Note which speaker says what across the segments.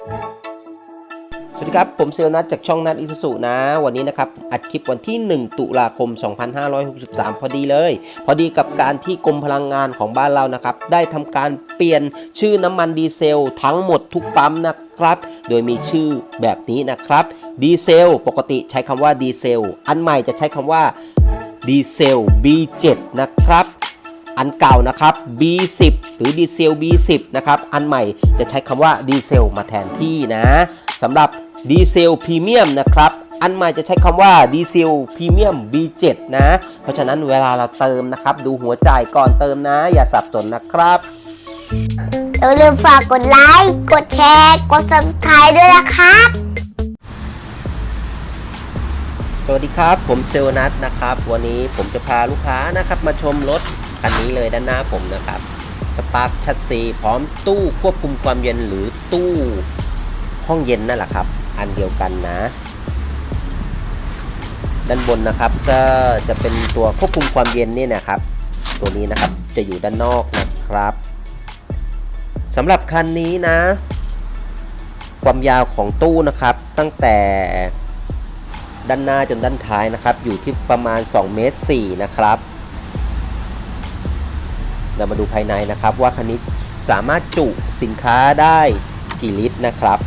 Speaker 1: สวัสดีครับ ผมเซลนัทจากช่องนัทอิสสุนะ วันนี้นะครับ อัดคลิปวันที่ 1 ตุลาคม 2563 พอดีเลย พอดีกับการที่กรมพลังงานของบ้านเรานะครับ ได้ทำการเปลี่ยนชื่อน้ำมันดีเซลทั้งหมดทุกปั๊มนะครับ โดยมีชื่อแบบนี้นะครับดีเซลปกติใช้คำว่าดีเซลอันใหม่จะใช้คำว่าดีเซล B7 นะครับ อันเก่านะครับ B10 หรือดีเซล B10 นะครับ อันใหม่จะใช้คำว่าดีเซลมาแทนที่นะสำหรับดีเซลพรีเมียมนะครับ อันใหม่จะใช้คำว่าดีเซลพรีเมียม B7 นะ เพราะฉะนั้นเวลาเราเติมนะครับ ดูหัวจ่ายก่อนเติมนะ อย่าสับสนนะครับ
Speaker 2: อย่าลืมฝากกดไลค์ กดแชร์ กด subscribe ด้วยนะครับ
Speaker 1: สวัสดีครับ ผมเซลลนัทนะครับ วันนี้ผมจะพาลูกค้านะครับมาชมรถ คันนี้เลยด้านหน้าผมนะครับสปาร์คชัดซีพร้อมตู้ควบคุมความเย็นหรือตู้ห้องเย็นนั่นแหละครับ อันเดียวกันนะ ด้านบนนะครับก็จะเป็นตัวควบคุมความเย็นนี่นะครับ ตัวนี้นะครับจะอยู่ด้านนอกนะครับสำหรับคันนี้นะ ความยาวของตู้นะครับตั้งแต่ด้านหน้าจนด้านท้ายนะครับ อยู่ที่ประมาณ2เมตร4นะครับ เรามาดูภายในนะครับ ว่าคันนี้สามารถจุสินค้าได้กี่ลิตรนะครับ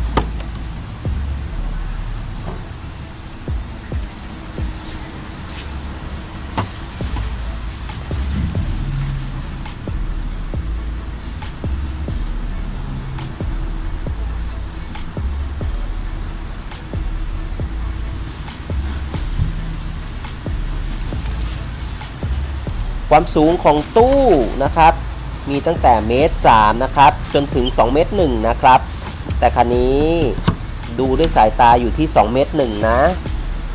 Speaker 1: ความสูงของตู้นะครับ มีตั้งแต่เมตร3นะครับ จนถึง 2 เมตร1นะครับ แต่คันนี้ดูด้วยสายตาอยู่ที่ 2 เมตร1นะ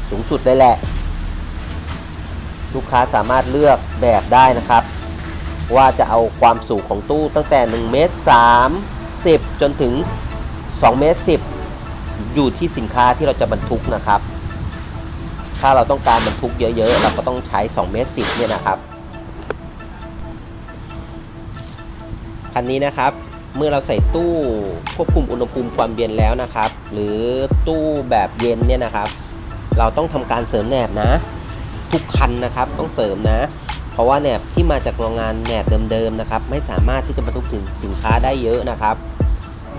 Speaker 1: สูงสุดเลยแหละ ลูกค้าสามารถเลือกแบบได้นะครับ ว่าจะเอาความสูงของตู้ตั้งแต่ 1 เมตร3 10 จนถึง 2 เมตร 10 อยู่ที่สินค้าที่เราจะบรรทุกนะครับ ถ้าเราต้องการบรรทุกเยอะๆ เราก็ต้องใช้ 2 เมตร 10 เนี่ยนะครับ คันนี้นะครับเมื่อเราใส่ตู้ควบคุมอุณหภูมิความเย็นแล้วนะครับ หรือตู้แบบเย็นเนี่ยนะครับ เราต้องทำการเสริมแหนบนะ ทุกคันนะครับต้องเสริมนะ เพราะว่าแหนบที่มาจากโรงงานแหนบเดิมๆนะครับ ไม่สามารถที่จะบรรทุกถึงสินค้าได้เยอะนะครับ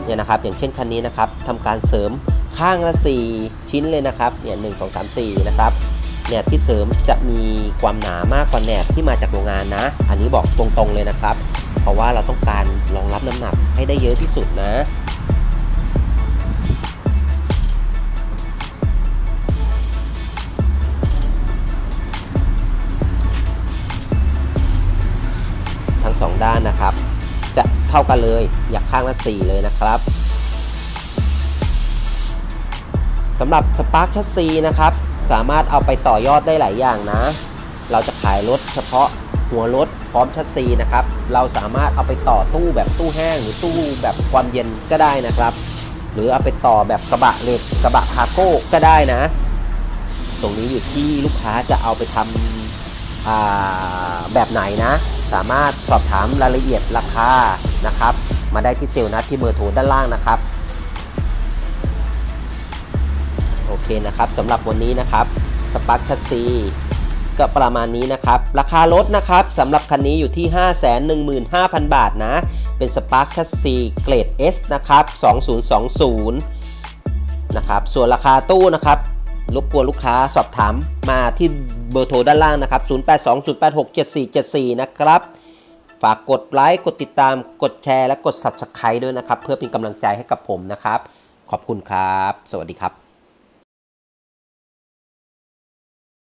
Speaker 1: เนี่ยนะครับ อย่างเช่นคันนี้นะครับทำการเสริมข้างละ4ชิ้นเลยนะครับเนี่ยหนึ่งสองสามสี่นะครับแหนบที่เสริมจะมีความหนามากกว่าแหนบที่มาจากโรงงานนะ อันนี้บอกตรงๆเลยนะครับ เพราะว่าเราต้องการรองรับน้ำหนักให้ได้เยอะที่สุดนะทั้งสองด้านนะครับ จะเท่ากันเลยอยากข้างละ4เลยนะครับสำหรับสปาร์คชั s ซีนะครับ สามารถเอาไปต่อยอดได้หลายอย่างนะ เราจะขายรถเฉพาะ หัวรถพร้อมชัสซีนะครับ เราสามารถเอาไปต่อตู้แบบตู้แห้งหรือตู้แบบความเย็นก็ได้นะครับ หรือเอาไปต่อแบบกระบะเหล็กกระบะคาร์โก้ก็ได้นะ ตรงนี้อยู่ที่ลูกค้าจะเอาไปทำแบบไหนนะ สามารถสอบถามรายละเอียดราคานะครับ มาได้ที่เซลล์นะที่เบอร์โทรด้านล่างนะครับโอเคนะครับสำหรับวันนี้นะครับสปาร์คชัสซี ก็ประมาณนี้นะครับ ราคารถนะครับสำหรับคันนี้อยู่ที่ 515,000 บาทนะ เป็นสปาร์คชัสซีเกรด S นะครับ 2020 นะครับ ส่วนราคาตู้นะครับรบกวนลูกค้าสอบถามมาที่เบอร์โทรด้านล่างนะครับ 0820867474 นะครับ ฝากกดไลค์ กดติดตาม กดแชร์ และกด Subscribe ด้วยนะครับ เพื่อเป็นกำลังใจให้กับผมนะครับ ขอบคุณครับ สวัสดีครับ